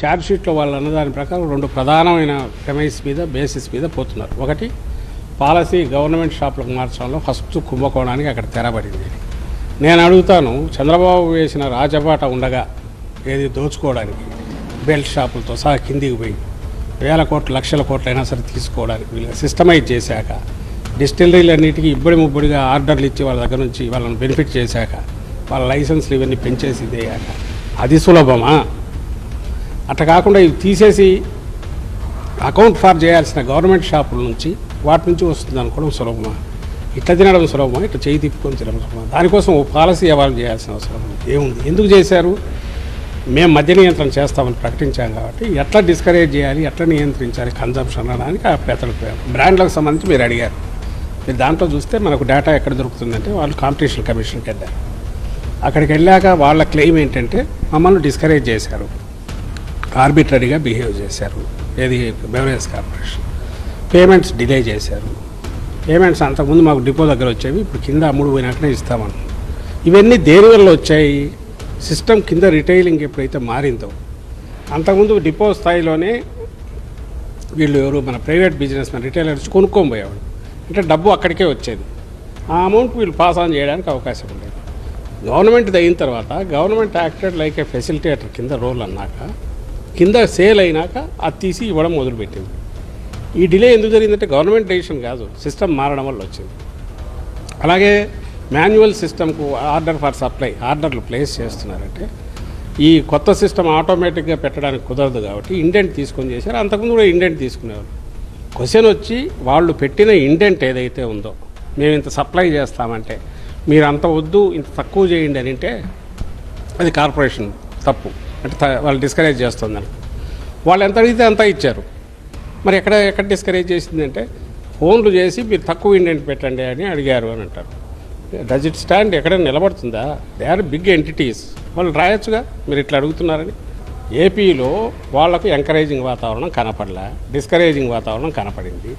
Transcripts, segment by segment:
ఛార్జ్షీట్లో వాళ్ళు అన్నదాని ప్రకారం రెండు ప్రధానమైన ప్రెమైస్ మీద బేసిస్ మీద పోతున్నారు. ఒకటి పాలసీ గవర్నమెంట్ షాపులకు మార్చడంలో ఫస్ట్ కుంభకోణానికి అక్కడ తెరబడింది. నేను అడుగుతాను చంద్రబాబు వేసిన రాజబాట ఉండగా ఏది దోచుకోవడానికి బెల్ట్ షాపులతో సహా కిందికి పోయి వేల కోట్లు లక్షల కోట్లైనా సరే తీసుకోవడానికి వీళ్ళు సిస్టమైజ్ చేశాక డిస్టిలరీలన్నిటికీ ఇబ్బడి ముబ్బడిగా ఆర్డర్లు ఇచ్చి వాళ్ళ దగ్గర నుంచి వాళ్ళని బెనిఫిట్ చేశాక వాళ్ళ లైసెన్స్లు ఇవన్నీ పెంచేసి ఇదేయాక. అది సులభమా? అట్లా కాకుండా ఇవి తీసేసి అకౌంట్ ఫార్ చేయాల్సిన గవర్నమెంట్ షాపుల నుంచి వాటి నుంచి వస్తుంది అనుకోవడం సులభమా? ఇట్లా తినడం సులభమా? ఇట్లా చేయి తిప్పుకొని తినడం సులభమా? దానికోసం ఓ పాలసీ ఇవ్వాలని చేయాల్సిన అవసరం ఏముంది? ఎందుకు చేశారు? మేము మద్య నియంత్రణ చేస్తామని ప్రకటించాం కాబట్టి ఎట్లా డిస్కరేజ్ చేయాలి? ఎట్లా నియంత్రించాలి? కన్జంప్షన్ అనడానికి ఆ పెద్దలు బ్రాండ్లకు సంబంధించి మీరు అడిగారు. మీరు దాంట్లో చూస్తే మనకు డేటా ఎక్కడ దొరుకుతుందంటే వాళ్ళు కాంపిటీషన్ కమిషన్కి వెళ్ళారు. అక్కడికి వెళ్ళాక వాళ్ళ క్లెయిమ్ ఏంటంటే మమ్మల్ని డిస్కరేజ్ చేశారు. ఆర్బిటరీగా బిహేవ్ చేశారు. ఏది? Beverage corporation. పేమెంట్స్ డిలే చేశారు. పేమెంట్స్ అంతకుముందు మాకు డిపో దగ్గర వచ్చేవి ఇప్పుడు కింద అమ్ముడు పోయినట్టునే ఇస్తామని ఇవన్నీ దేని వల్ల వచ్చాయి? సిస్టమ్ కింద రిటైలింగ్ ఎప్పుడైతే మారిందో. అంతకుముందు డిపో స్థాయిలోనే వీళ్ళు ఎవరు? మన ప్రైవేట్ బిజినెస్ మన రిటైలర్స్ కొనుక్కొని పోయేవాడు అంటే డబ్బు అక్కడికే వచ్చేది. ఆ అమౌంట్ వీళ్ళు పాస్ ఆన్ చేయడానికి అవకాశం ఉండేది. గవర్నమెంట్ అయిన తర్వాత government acted like a facilitator కింద రోల్ అన్నాక కింద సేల్ అయినాక అది తీసి ఇవ్వడం మొదలుపెట్టింది. ఈ డిలే ఎందుకు జరిగిందంటే గవర్నమెంట్ డెసిషన్ కాదు సిస్టమ్ మారడం వల్ల వచ్చింది. అలాగే మాన్యువల్ సిస్టమ్కు ఆర్డర్ ఫర్ సప్లై ఆర్డర్లు ప్లేస్ చేస్తున్నారంటే ఈ కొత్త సిస్టమ్ ఆటోమేటిక్గా పెట్టడానికి కుదరదు కాబట్టి ఇండెంట్ తీసుకొని చేశారు. అంతకుముందు కూడా ఇండెంట్ తీసుకునేవారు. క్వశ్చన్ వచ్చి వాళ్ళు పెట్టిన ఇండెంట్ ఏదైతే ఉందో మేము ఇంత సప్లై చేస్తామంటే మీరు అంత వద్దు ఇంత తక్కువ చేయండి అని అంటే అది కార్పొరేషన్ తప్పు. అంటే వాళ్ళు డిస్కరేజ్ చేస్తుందని. వాళ్ళు ఎంత అడిగితే అంత ఇచ్చారు. మరి ఎక్కడ ఎక్కడ డిస్కరేజ్ చేసిందంటే ఫోన్లు చేసి మీరు తక్కువ ఇండెంట్ పెట్టండి అని అడిగారు అని అంటారు. డజ్ ఇట్ స్టాండ్ ఎక్కడ నిలబడుతుందా? దే ఆర్ బిగ్ ఎంటిటీస్ వాళ్ళు రాయొచ్చుగా? మీరు ఇట్లా అడుగుతున్నారని. ఏపీలో వాళ్ళకు ఎంకరేజింగ్ వాతావరణం కనపడలే. డిస్కరేజింగ్ వాతావరణం కనపడింది.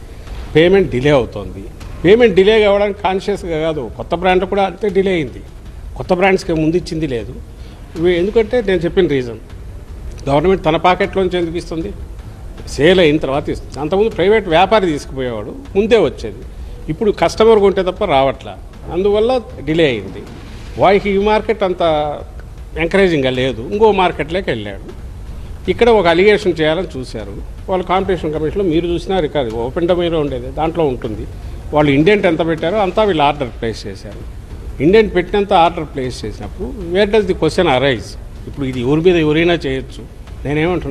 పేమెంట్ డిలే అవుతోంది. పేమెంట్ డిలే కావడానికి కాన్షియస్గా కాదు. కొత్త బ్రాండ్ కూడా అంతే డిలే అయింది. కొత్త బ్రాండ్స్కి ముందు ఇచ్చింది లేదు. ఎందుకంటే నేను చెప్పిన రీజన్ గవర్నమెంట్ తన పాకెట్లోంచి ఎందుకు ఇస్తుంది? సేల్ అయిన తర్వాత ఇస్తుంది. అంతకుముందు ప్రైవేట్ వ్యాపారి తీసుకుపోయేవాడు ముందే వచ్చేది. ఇప్పుడు కస్టమర్ కొంటే తప్ప రావట్లా. అందువల్ల డిలే అయింది. వాయికి ఈ మార్కెట్ అంత ఎంకరేజింగ్గా లేదు? ఇంకో మార్కెట్లోకి వెళ్ళాడు. ఇక్కడ ఒక అలిగేషన్ చేయాలని చూశారు. వాళ్ళు కాంపిటీషన్ కమిషన్లో మీరు చూసినా రికార్డు ఓపెన్ డొమైన్లో ఉండేది దాంట్లో ఉంటుంది. వాళ్ళు ఇండెంట్ ఎంత పెట్టారో అంతా వీళ్ళు ఆర్డర్ ప్లేస్ చేశారు. ఇండియన్ పెట్టినంత ఆర్డర్ ప్లేస్ చేసినప్పుడు where does the question arise ఇప్పుడు ఇది ఎవరి మీద ఎవరైనా చేయొచ్చు. నేనేమంటున్నాను